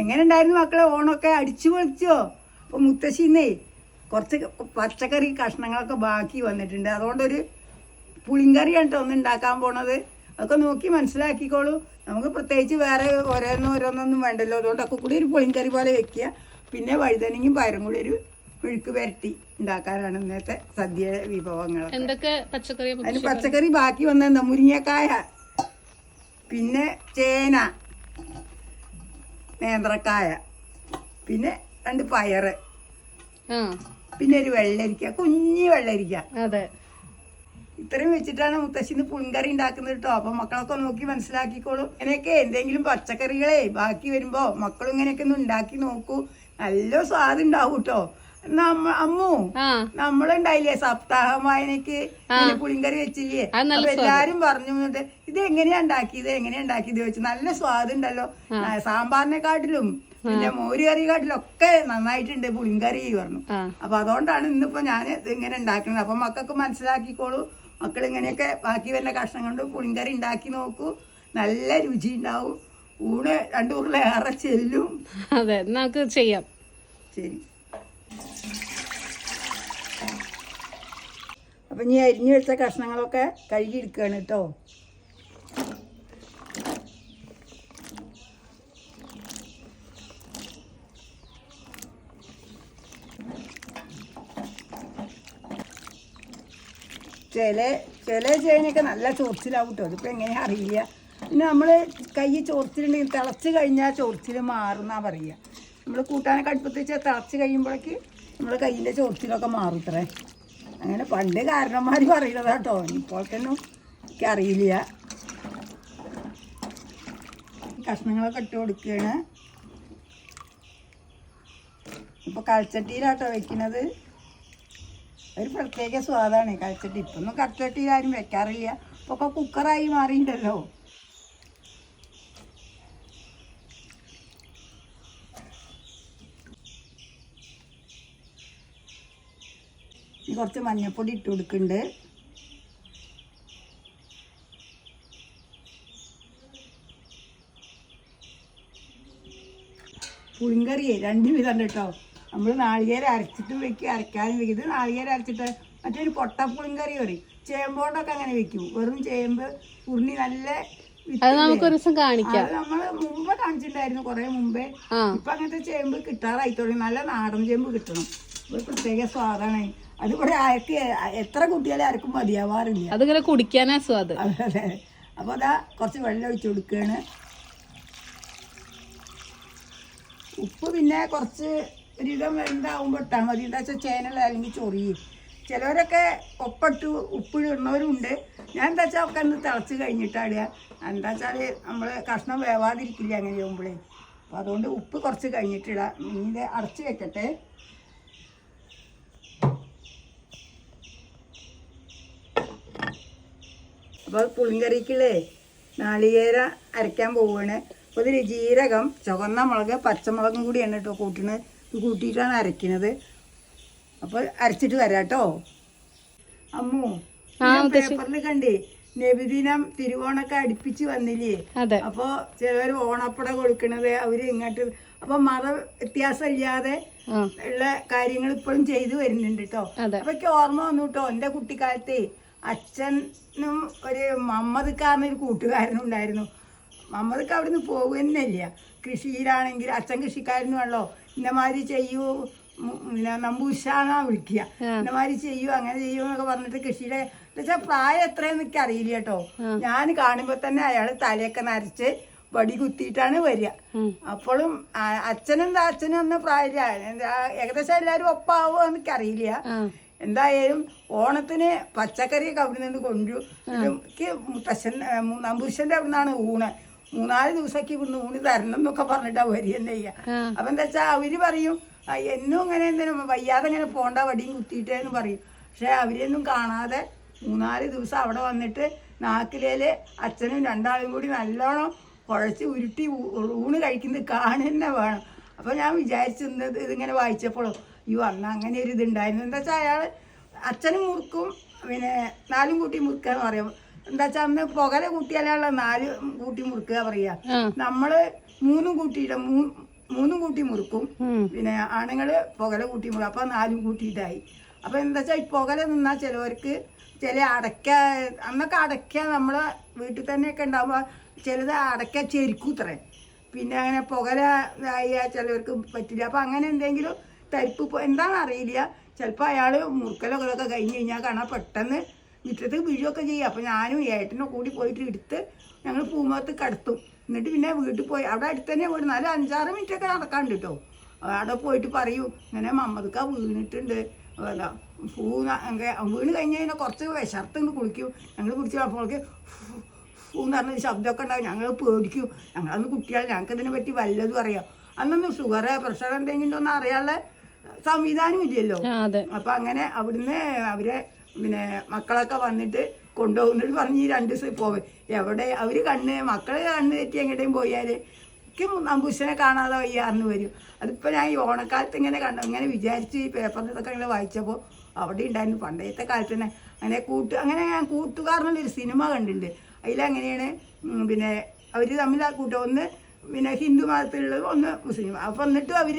എന്തായിരുന്നു മക്കളെ? ഓണമൊക്കെ അടിച്ചു പൊളിച്ചോ? അപ്പൊ മുത്തശ്ശിന്നേ കുറച്ച് പച്ചക്കറി കഷ്ണങ്ങളൊക്കെ ബാക്കി വന്നിട്ടുണ്ട്. അതുകൊണ്ടൊരു പുളിങ്കറിയാണ് കേട്ടോ ഒന്ന് ഉണ്ടാക്കാൻ പോണത്? അതൊക്കെ നോക്കി മനസ്സിലാക്കിക്കോളൂ. നമുക്ക് പ്രത്യേകിച്ച് വേറെ ഓരോന്നും ഓരോന്നൊന്നും വേണ്ടല്ലോ. അതുകൊണ്ടൊക്കെ കൂടി ഒരു പുളിങ്കറി പോലെ വെക്കുക. പിന്നെ വഴുതനങ്ങയും പയറും കൂടി ഒരു മെഴുക്ക് പുരട്ടി ഉണ്ടാക്കാനാണ് ഇന്നത്തെ സദ്യ വിഭവങ്ങൾ അതിന് പച്ചക്കറി ബാക്കി വന്നെന്താ മുരിങ്ങക്കായ പിന്നെ ചേന. നേന്ത്രക്കായ. പിന്നെ രണ്ട് പയറ്. പിന്നെ ഒരു വെള്ളരിക്ക കുഞ്ഞി വെള്ളരിക്ക. അതെ. ഇത്രയും വെച്ചിട്ടാണ് മുത്തശ്ശിന്ന് പുളിങ്കറി ഉണ്ടാക്കുന്നത് കേട്ടോ. അപ്പൊ മക്കളൊക്കെ നോക്കി മനസ്സിലാക്കിക്കോളും. ഇങ്ങനെയൊക്കെ എന്തെങ്കിലും പച്ചക്കറികളെ ബാക്കി വരുമ്പോ മക്കളും ഇങ്ങനെയൊക്കെ ഒന്ന് ഉണ്ടാക്കി നോക്കൂ. നല്ല സ്വാദ് ഉണ്ടാവും കേട്ടോ. അമ്മു നമ്മളുണ്ടായില്ലേ? സപ്താഹം വായനക്ക് പുളിങ്കറി വെച്ചില്ലേ? അപ്പൊ എല്ലാരും പറഞ്ഞു ഇത് എങ്ങനെയാ ഉണ്ടാക്കിയത്? എങ്ങനെയാ ഉണ്ടാക്കിയത്? ചോദിച്ചു. നല്ല സ്വാദ് ഉണ്ടല്ലോ. ആ, സാമ്പാറിനെക്കാട്ടിലും പിന്നെ മോര് കറിയെക്കാട്ടിലും ഒക്കെ നന്നായിട്ടുണ്ട് പുളിങ്കറി പറഞ്ഞു. അപ്പൊ അതുകൊണ്ടാണ് ഇന്നിപ്പോ ഞാൻ ഇങ്ങനെ ഉണ്ടാക്കുന്നത്. അപ്പൊ മക്കൾക്ക് മനസ്സിലാക്കിക്കോളൂ. മക്കൾ ഇങ്ങനെയൊക്കെ ബാക്കി വരുന്ന കഷ്ണം കൊണ്ട് പുളിങ്കറി ഉണ്ടാക്കി നോക്കൂ. നല്ല രുചി ഉണ്ടാവും. ഊണ് രണ്ടു ഊറിലേറെ ചെല്ലും. അതെ നമുക്ക് ചെയ്യാം. ശരി. അപ്പൊ ഇനി അരിഞ്ഞു വെച്ച കഷ്ണങ്ങളൊക്കെ കഴുകിയെടുക്കുകയാണ് കേട്ടോ. ചില ചില ചേനയൊക്കെ നല്ല ചൊറിച്ചിലാവും കേട്ടോ. അതിപ്പോൾ എങ്ങനെയാ അറിയില്ല. പിന്നെ നമ്മൾ കൈ ചൊറിച്ചിലുണ്ടെങ്കിൽ തിളച്ച് കഴിഞ്ഞാൽ ചൊറിച്ചിൽ മാറുന്നാ പറയുക. നമ്മൾ കൂട്ടാനൊക്കെ അടുപ്പത്ത് വെച്ചാൽ തിളച്ച് കഴിയുമ്പോഴേക്ക് നമ്മൾ കയ്യിന്റെ ചോർച്ചിലൊക്കെ മാറും ഇത്രേ അങ്ങനെ പണ്ട് കാരണന്മാർ പറയുന്നത് കേട്ടോ. ഇപ്പോഴത്തേനും എനിക്ക് അറിയില്ല. കഷ്ണങ്ങളൊക്കെ ഇട്ട് കൊടുക്കുകയാണ്. ഇപ്പോൾ കളച്ചട്ടിയിലാട്ടോ വെക്കുന്നത്. ഒരു പ്രത്യേക സ്വാദാണ് കളിച്ചട്ടി ഇപ്പൊന്നും കടച്ചട്ടിയിൽ ആരും വെക്കാറില്ല. ഇപ്പൊക്കെ കുക്കറായി മാറിയിട്ടുണ്ടല്ലോ കുറച്ച് മഞ്ഞൾപ്പൊടി ഇട്ട് കൊടുക്കുന്നുണ്ട്. പുളിങ്കറിയേ രണ്ട് വിധം കേട്ടോ. നമ്മൾ നാളികേര അരച്ചിട്ട് വെക്കും അരക്കാനും വെക്കും. ഇത് നാളികേരം അരച്ചിട്ട് മറ്റൊരു പൊട്ട പുളിങ്കറി പറയും. ചേമ്പോണ്ടൊക്കെ അങ്ങനെ വെക്കും. വെറും ചേമ്പ് ഉരുണി നല്ല അത് നമുക്ക് ഒരു ദിവസം കാണിക്കാം. നമ്മൾ മുമ്പ് കാണിച്ചിട്ടുണ്ടായിരുന്നു കുറെ മുമ്പേ. ഇപ്പൊ അങ്ങനത്തെ ചേമ്പ് കിട്ടാറായി തുടങ്ങി. നല്ല നാടൻ ചേമ്പ് കിട്ടണം. ഒരു പ്രത്യേക സ്വാദാണ്. അത് ഇവിടെ ആർക്ക് എത്ര കുട്ടികളെ ആർക്കും മതിയാവാറില്ല. അതിങ്ങനെ കുടിക്കാനാ സ്വാദ്. അതെ അതെ. അപ്പൊ അതാ കുറച്ച് വെള്ളം ഒഴിച്ചു കൊടുക്കുകയാണ് ഉപ്പ് പിന്നെ കുറച്ച് ഒരുവിധം വെന്താവുമ്പോൾ ഇട്ടാൽ മതി. എന്താ വെച്ചാൽ ചേനൽ അല്ലെങ്കിൽ ചൊറിയും ചിലവരൊക്കെ ഒപ്പിട്ട് ഉപ്പ് ഇടുന്നവരുണ്ട്. ഞാൻ എന്താ വെച്ചാൽ ഒക്കെ ഒന്ന് തിളച്ച് കഴിഞ്ഞിട്ടാണ് ഇടുക. എന്താ വെച്ചാൽ നമ്മൾ കഷ്ണം വേവാതിരിക്കില്ല അങ്ങനെ ചെയ്യുമ്പോഴേ അപ്പോൾ അതുകൊണ്ട് ഉപ്പ് കുറച്ച് കഴിഞ്ഞിട്ടിടാം ഇനി ഇത് അടച്ച് വെക്കട്ടെ. അപ്പോൾ പുളിങ്കറിക്കുള്ളേ നാളികേര അരയ്ക്കാൻ പോവുകയാണ് അപ്പോൾ ഇതിൽ ജീരകം ചുവന്ന മുളക് പച്ചമുളകും കൂടിയാണ് കേട്ടോ കൂട്ടുന്നത് ഇത് കൂട്ടിയിട്ടാണ് അരയ്ക്കുന്നത് അപ്പോൾ അരച്ചിട്ട് വരാം കേട്ടോ അമ്മു പേപ്പറിൽ കണ്ടേ നബിദിനം തിരുവോണൊക്കെ അടുപ്പിച്ച് വന്നില്ലേ? അതെ. അപ്പോ ചിലവർ ഓണപ്പട കൊടുക്കണത് അവർ ഇങ്ങോട്ട് അപ്പൊ മത വ്യത്യാസം ഇല്ലാതെ ആ. ഉള്ള കാര്യങ്ങൾ ഇപ്പോഴും ചെയ്തു വരുന്നുണ്ട് കേട്ടോ. അപ്പൊ ഓർമ്മ വന്നു കേട്ടോ എന്റെ കുട്ടിക്കാലത്തെ അച്ഛനും ഒരു മമ്മദ്ക്കാരനൊരു കൂട്ടുകാരനും ഉണ്ടായിരുന്നു. മമ്മദ്ക്ക് അവിടുന്ന് പോകുന്നില്ല കൃഷിയിലാണെങ്കിൽ അച്ഛൻ കൃഷിക്കാരനുമല്ലോ ഇന്നമാതിരി ചെയ്യൂ പിന്നെ നമ്പൂശാന്നാ വിളിക്കുക. ഇന്നമാതിരി ചെയ്യൂ അങ്ങനെ ചെയ്യൂ എന്നൊക്കെ പറഞ്ഞിട്ട് കൃഷിയുടെ എന്നുവെച്ചാൽ പ്രായം എത്രയെന്ന് എനിക്ക് അറിയില്ല കേട്ടോ. ഞാൻ കാണുമ്പോൾ തന്നെ അയാൾ തലയൊക്കെ നരച്ച് വടി കുത്തിയിട്ടാണ് വരിക. അപ്പോഴും അച്ഛനും അച്ഛനും എന്ന പ്രായമില്ല ഏകദേശം എല്ലാവരും ഒപ്പാവോ എനിക്ക് അറിയില്ല. എന്തായാലും ഓണത്തിന് പച്ചക്കറിയൊക്കെ അവിടെ നിന്ന് കൊണ്ടു. എനിക്ക് മുത്തശ്ശൻ മൂന്നാം നമ്പൂശന്റെ അവിടെ നിന്നാണ് ഊണ്. മൂന്നാൽ ദിവസമൊക്കെ ഇവിടുന്ന് ഊണ് തരണം എന്നൊക്കെ പറഞ്ഞിട്ടാ വരി തന്നെ ചെയ്യുക അപ്പൊ എന്താ വെച്ചാൽ അവർ പറയും "ആ, എന്നും ഇങ്ങനെ എന്തിനും വയ്യാതെ ഇങ്ങനെ പോണ്ട വടിയും കുത്തിയിട്ടേന്ന് പറയും. പക്ഷെ അവരെയൊന്നും കാണാതെ മൂന്നാൽ ദിവസം അവിടെ വന്നിട്ട് നാക്കിലേൽ അച്ഛനും രണ്ടാളും കൂടി നല്ലോണം കുഴച്ച് ഉരുട്ടി ഊണ് കഴിക്കുന്നത് കാണുന്നെ വേണം. അപ്പൊ ഞാൻ വിചാരിച്ചിരുന്നത് ഇതിങ്ങനെ വായിച്ചപ്പോഴോ അയ്യോ അന്ന് അങ്ങനെ ഒരു ഇതുണ്ടായിരുന്നു. എന്താ വെച്ചാൽ അയാൾ അച്ഛനും മുറുക്കും പിന്നെ നാലും കൂട്ടി മുറുക്കുക എന്ന് പറയും. എന്താ വെച്ചാൽ അന്ന് പുകല കൂട്ടിയാലുള്ള നാല് കൂട്ടി മുറുക്കുക പറയാ. നമ്മൾ മൂന്നും കൂട്ടിയിട്ട് മൂന്നും കൂട്ടി മുറുക്കും. പിന്നെ ആണുങ്ങൾ പുകല കൂട്ടി മുറുക്കും അപ്പൊ നാലും കൂട്ടിയിട്ടായി. അപ്പൊ എന്താ വെച്ചാൽ ഈ പുകല നിന്നാ ചിലവർക്ക് ചില അടയ്ക്ക അന്നൊക്കെ അടയ്ക്ക നമ്മളെ വീട്ടിൽ തന്നെയൊക്കെ ഉണ്ടാവുമ്പോൾ ചിലത് അടയ്ക്ക ചെരിക്കൂത്രേ. പിന്നെ അങ്ങനെ പുകല ആയ ചിലവർക്ക് പറ്റില്ല. അപ്പൊ അങ്ങനെ എന്തെങ്കിലും തരിപ്പ് എന്താണെന്ന് അറിയില്ല ചിലപ്പോൾ അയാൾ മുറുക്കലൊക്കെ കഴിഞ്ഞ് കഴിഞ്ഞാൽ കാണാൻ പെട്ടെന്ന് മുറ്റത്ത് വീഴുകയൊക്കെ ചെയ്യും. അപ്പോൾ ഞാനും ഏട്ടനും കൂടി പോയിട്ട് എടുത്ത് ഞങ്ങൾ പൂമത്ത് കടത്തും. എന്നിട്ട് പിന്നെ വീട്ടിൽ പോയി. അവിടെ അടുത്ത് തന്നെ വീട്. നാല് അഞ്ചാറ് മിനിറ്റൊക്കെ നടക്കാണ്ട് കേട്ടോ. അവിടെ പോയിട്ട് പറയൂ. ഇങ്ങനെ മമ്മദ്ക്ക വീണിട്ടുണ്ട്. അതാ പൂ വീണ് കഴിഞ്ഞ് കഴിഞ്ഞാൽ കുറച്ച് വിശർത്ത് ഇങ്ങ് കുളിക്കും. ഞങ്ങൾ പിടിച്ച് പൂ എന്ന് പറഞ്ഞ ശബ്ദമൊക്കെ ഉണ്ടാവും. ഞങ്ങൾ പേടിക്കും. ഞങ്ങളന്ന് കുട്ടികൾ ഞങ്ങൾക്ക് ഇതിനെ പറ്റി വല്ലതും അറിയാം. അന്നൊന്നും ഷുഗർ പ്രഷർ എന്തെങ്കിലും ഒന്നും അറിയാനുള്ള സംവിധാനം ഇല്ലല്ലോ അപ്പൊ അങ്ങനെ അവിടുന്ന് അവരെ പിന്നെ മക്കളൊക്കെ വന്നിട്ട് കൊണ്ടുപോകുന്നിട്ട് പറഞ്ഞ് ഈ രണ്ട് ദിവസം പോവേ. എവിടെ അവർ കണ്ണ് മക്കൾ കണ്ണ് തെറ്റി എങ്ങോട്ടേയും പോയാൽ എനിക്ക് നമ്പൂശനെ കാണാതെ വയ്യാറിന് വരും. അതിപ്പോ ഞാൻ ഈ ഓണക്കാലത്ത് ഇങ്ങനെ കണ്ടു ഇങ്ങനെ വിചാരിച്ച് ഈ പേപ്പറിലൊക്കെ ഇങ്ങനെ വായിച്ചപ്പോൾ അവിടെ ഉണ്ടായിരുന്നു. പണ്ടത്തെ കാലത്ത് തന്നെ അങ്ങനെ കൂട്ട് അങ്ങനെ ഞാൻ കൂട്ടുകാരനുള്ളൊരു സിനിമ കണ്ടിട്ടുണ്ട്. അതിലങ്ങനെയാണ് പിന്നെ അവർ തമ്മിൽ ആ കൂട്ടം ഒന്ന് പിന്നെ ഹിന്ദു മതത്തിലുള്ളത് ഒന്ന് മുസ്ലിം. അപ്പം എന്നിട്ടും അവർ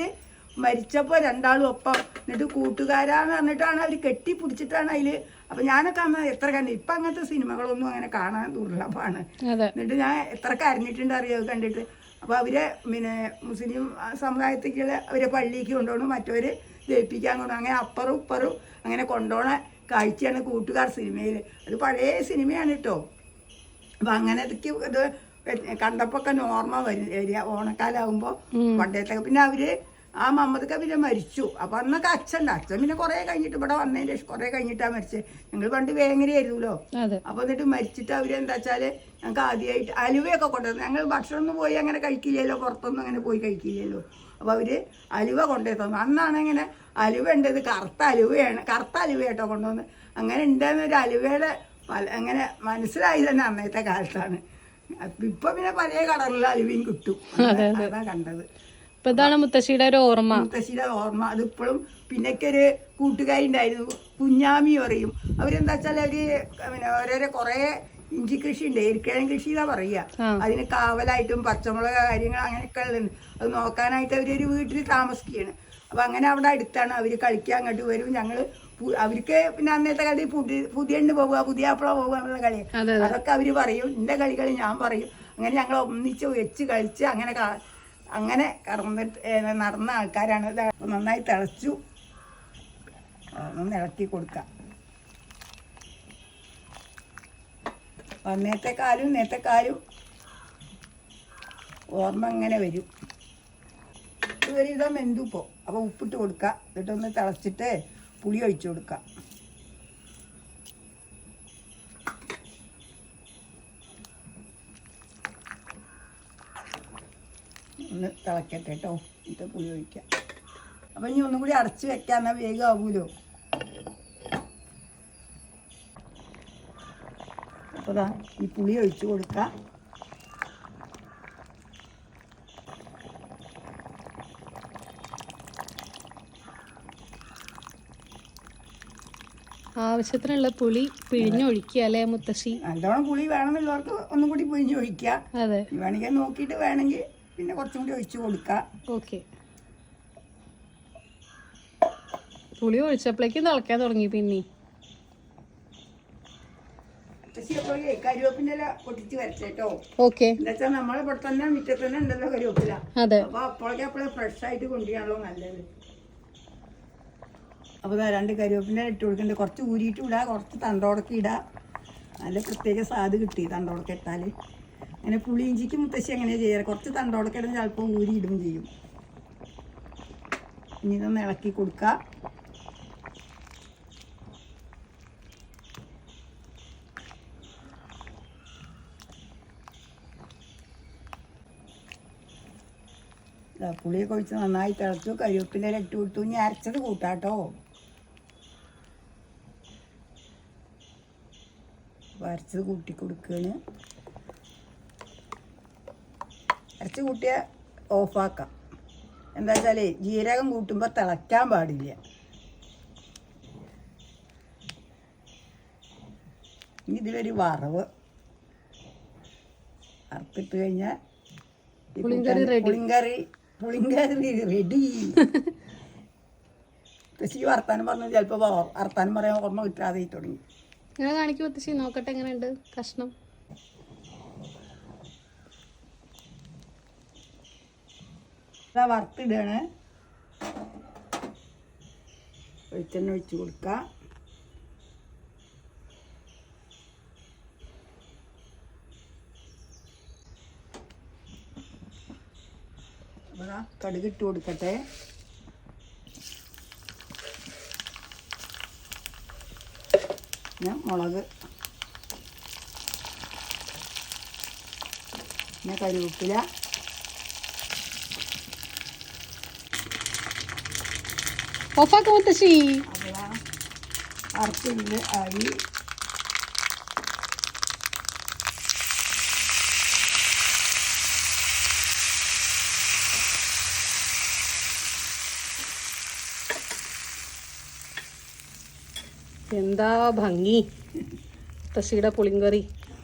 മരിച്ചപ്പോൾ രണ്ടാളും ഒപ്പം. എന്നിട്ട് കൂട്ടുകാരാന്ന് പറഞ്ഞിട്ടാണ് അവർ കെട്ടിപ്പിടിച്ചിട്ടാണ് അതിൽ അപ്പം ഞാനൊക്കെ അന്ന് എത്ര കണ്ടു ഇപ്പം അങ്ങനത്തെ സിനിമകളൊന്നും അങ്ങനെ കാണാൻ ദുർലഭമാണ്. എന്നിട്ട് ഞാൻ എത്ര കരഞ്ഞിട്ടുണ്ട് അറിയോ? കണ്ടിട്ട്. അപ്പോൾ അവരെ പിന്നെ മുസ്ലിം സമുദായത്തേക്കുള്ള അവരെ പള്ളിക്ക് കൊണ്ടുപോകണം മറ്റവർ ജയിപ്പിക്കാൻ കൊണ്ടുപോകണം. അങ്ങനെ അപ്പറും ഇപ്പറും അങ്ങനെ കൊണ്ടുപോകണ കാഴ്ചയാണ് കൂട്ടുകാർ സിനിമയിൽ അത് പഴയ സിനിമയാണ് കേട്ടോ. അപ്പം അങ്ങനെ ഇത് കണ്ടപ്പോൾ ഒക്കെ നോർമ വരും. വരിക ഓണക്കാലാവുമ്പോൾ പണ്ടത്തെ പിന്നെ അവർ ആ മമ്മദൊക്കെ പിന്നെ മരിച്ചു. അപ്പൊ അന്നൊക്കെ അച്ഛന്റെ അച്ഛൻ പിന്നെ കുറേ കഴിഞ്ഞിട്ട് ഇവിടെ വന്നതിന് ശേഷം കുറേ കഴിഞ്ഞിട്ടാണ് മരിച്ചത് ഞങ്ങൾ പണ്ട് വേങ്ങരയായിരുന്നല്ലോ. അതെ. അപ്പൊ എന്നിട്ട് മരിച്ചിട്ട് അവർ എന്താ വെച്ചാൽ ഞങ്ങൾക്ക് ആദ്യമായിട്ട് അലുവയൊക്കെ കൊണ്ടുവന്നു ഞങ്ങൾ ഭക്ഷണമൊന്നും പോയി അങ്ങനെ കഴിക്കില്ലല്ലോ. പുറത്തൊന്നും അങ്ങനെ പോയി കഴിക്കില്ലല്ലോ. അപ്പൊ അവർ അലുവ കൊണ്ടുപോയി തന്നു. അന്നാണ് ഇങ്ങനെ അലുവ ഉണ്ടത് കറുത്ത അലുവയാണ്. കറുത്ത അലുവ കേട്ടോ കൊണ്ടുവന്ന്. അങ്ങനെ ഉണ്ടായിരുന്ന ഒരു അലുവയുടെ അങ്ങനെ മനസ്സിലായി തന്നെ അന്നത്തെ കാലത്താണ്. ഇപ്പം പിന്നെ പഴയ കളറിലുള്ള അലുവയും കിട്ടും. അതാ കണ്ടത്. ഇപ്പൊ ഇതാണ് മുത്തശ്ശിയുടെ ഒരു ഓർമ്മ. മുത്തശ്ശിയുടെ ഓർമ്മ. അതിപ്പോഴും പിന്നെക്കൊരു ഒരു കൂട്ടുകാരി ഉണ്ടായിരുന്നു. കുഞ്ഞാമി പറയും. അവരെന്താ വെച്ചാൽ അവർ പിന്നെ ഓരോരോ കുറേ ഇഞ്ചി കൃഷി ഉണ്ട്. എരിക്കിഴങ്ങ് കൃഷി എന്നാ പറയുക ആ. അതിന് കാവലായിട്ടും പച്ചമുളക് കാര്യങ്ങൾ അങ്ങനെയൊക്കെ ഉള്ളത് അത് നോക്കാനായിട്ട് അവരൊരു വീട്ടിൽ താമസിക്കുകയാണ്. അപ്പൊ അങ്ങനെ അവിടെ അടുത്താണ്. അവർ കളിക്കാൻ അങ്ങോട്ട് വരും. ഞങ്ങൾ പു- അവർക്ക് പിന്നെ അന്നത്തെ കളി പുതിയ പുതിയ എണ്ണ പോവുക പുതിയ അപ്പള പോവുക എന്നുള്ള കളി അതൊക്കെ അവർ പറയും. എന്റെ കളികൾ ഞാൻ പറയും. അങ്ങനെ ഞങ്ങൾ ഒന്നിച്ച് വെച്ച് കളിച്ച് അങ്ങനെ അങ്ങനെ കടന്നിട്ട് നടന്ന ആൾക്കാരാണ്. നന്നായി തിളച്ചു. ഒന്ന് ഇളക്കി കൊടുക്കാം. അന്നത്തെ കാലും ഇന്നത്തെ കാലും. ഓർമ്മ ഇങ്ങനെ വരും. ഇതൊരു ഇതാ മെന്തുപ്പോ. അപ്പോൾ ഉപ്പിട്ട് കൊടുക്കുക എന്നിട്ടൊന്ന് തിളച്ചിട്ട് പുളി ഒഴിച്ചു കൊടുക്കുക ഒന്ന് തിളക്കട്ടെ കേട്ടോ. എന്നിട്ട് പുളി ഒഴിക്കാം. അപ്പം ഇനി ഒന്നും കൂടി അടച്ച് വെക്കാം എന്നാൽ വേഗം ആവൂലോ? അപ്പോൾ ഈ പുളി ഒഴിച്ചു കൊടുക്കാം. ആവശ്യത്തിനുള്ള പുളി പിഴിഞ്ഞൊഴിക്കുക അല്ലേ മുത്തശ്ശി? നല്ലോണം പുളി വേണമെന്നുള്ളവർക്ക് ഒന്നും കൂടി പിഴിഞ്ഞൊഴിക്കുക അതെ. വേണമെങ്കിൽ നോക്കിയിട്ട് വേണമെങ്കിൽ പിന്നെ കുറച്ചും കൂടി ഒഴിച്ചു കൊടുക്കുക ഓക്കെ. പുളി ഒഴിച്ചപ്പോഴേക്കും തിളക്കാൻ തുടങ്ങി പിന്നെ കരിവേപ്പിന്റെ പൊട്ടിച്ച് വരച്ചേട്ടോ ഓക്കെ. എന്താ വെച്ചാൽ നമ്മളെ ഇവിടെ തന്നെ മുറ്റത്ത് തന്നെ ഉണ്ടല്ലോ കരിവേപ്പില. അതെ. അപ്പൊ അപ്പോഴേക്കും അപ്പോഴേ ഫ്രഷ് ആയിട്ട് കൊണ്ടുപോയാണല്ലോ നല്ലത്. അപ്പോൾ രണ്ട് കരിവേപ്പിന്റെ ഇട്ട് കൊടുക്കുന്നുണ്ട് കുറച്ച് ഊരിയിട്ട് ഇടാ കുറച്ച് തണ്ടോടൊക്കെ ഇടാം. നല്ല പ്രത്യേക സ്വാദ് കിട്ടി തണ്ടോടൊക്കെ ഇട്ടാൽ അങ്ങനെ പുളി ഇഞ്ചിക്ക് മുത്തശ്ശി എങ്ങനെയാണ് ചെയ്യാറ്. കുറച്ച് തണ്ടോടെ കിടന്ന് ചിലപ്പോൾ ഊരി ഇടും ചെയ്യും. ഇനി ഇതൊന്ന് ഇളക്കി കൊടുക്കുക പുളി ഒഴിച്ച് നന്നായി തിളച്ചു. കരിവേപ്പിന്റെ ഇട്ട് കൊടുത്തു. ഇനി അരച്ചത് കൂട്ടാട്ടോ. അരച്ചത് കൂട്ടി അരച്ച് കൂട്ടിയ ഓഫാക്കാം. എന്താ വെച്ചാൽ ജീരകം കൂട്ടുമ്പോൾ തിളയ്ക്കാൻ പാടില്ല. ഇനി ഇതിലൊരു വറവ്. അറുത്തിട്ട് കഴിഞ്ഞാൽ പുളിങ്കറി. പുളിങ്കറി റെഡി തശ്ശി വർത്താനം പറഞ്ഞു ചിലപ്പോൾ വർത്താനം പറയാൻ ഓർമ്മ കിട്ടാതെ തുടങ്ങി. ഇങ്ങനെ കാണിക്കും തശ്ശി നോക്കട്ടെ എങ്ങനെയുണ്ട് കഷ്ണം? ഇതാ വറുത്തിടാണ്. വെളിച്ചെണ്ണ ഒഴിച്ച് കൊടുക്കുക കടുകിട്ട് കൊടുക്കട്ടെ. പിന്നെ മുളക്. പിന്നെ കരിവേപ്പില. ഓഫാക്ക മുത്തശ്ശി. അരച്ചിൽ അരി എന്താ ഭംഗി? മുത്തശ്ശിയുടെ പുളിങ്കറി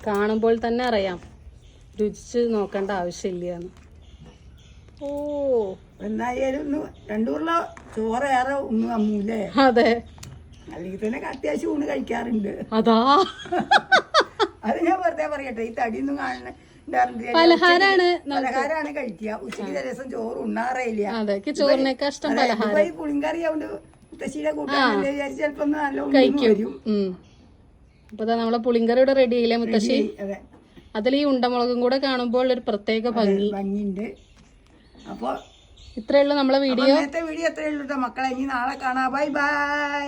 കാണുമ്പോൾ തന്നെ അറിയാം. രുചിച്ച് നോക്കേണ്ട ആവശ്യമില്ല ഓ. എന്തായാലും ഒന്ന് ചോറ് ഏറെ ഒന്നും അമ്മൂല്ലേ? അതെ. അല്ലെങ്കിൽ തന്നെ അത്യാവശ്യം ഊണ് കഴിക്കാറുണ്ട്. അതാ. അത് ഞാൻ വെറുതെ പറയട്ടെ ഈ തടിയൊന്നും കാണുന്ന പലഹാരാണ് പലഹാരാണ് കഴിക്കുക. ഉച്ചയ്ക്ക് ചില ദിവസം ചോറ് ഉണ്ണാറേയില്ല. ചോറിനേക്കാൾ ഇഷ്ടം അതെ, പലഹാരം. പുളിങ്കറി ആവുണ്ട് മുത്തശ്ശിയുടെ കൂട്ടാനല്ലേ വിചാരിച്ച് ചിലപ്പോ നല്ല കഴിക്കും. അപ്പൊ നമ്മളെ പുളിങ്കറി ഇവിടെ റെഡി ആയില്ലേ മുത്തശ്ശി? അതെ. അതിൽ ഈ ഉണ്ടമുളകും കൂടെ കാണുമ്പോൾ ഒരു പ്രത്യേക ഭംഗി. ഭംഗിയുണ്ട്. അപ്പോൾ ഇത്രയേ ഉള്ളൂ നമ്മളെ വീഡിയോ. ഇന്നത്തെ വീഡിയോ ഇത്രയുള്ളൂ മക്കളെ. ഇനി നാളെ കാണാം. Bye bye.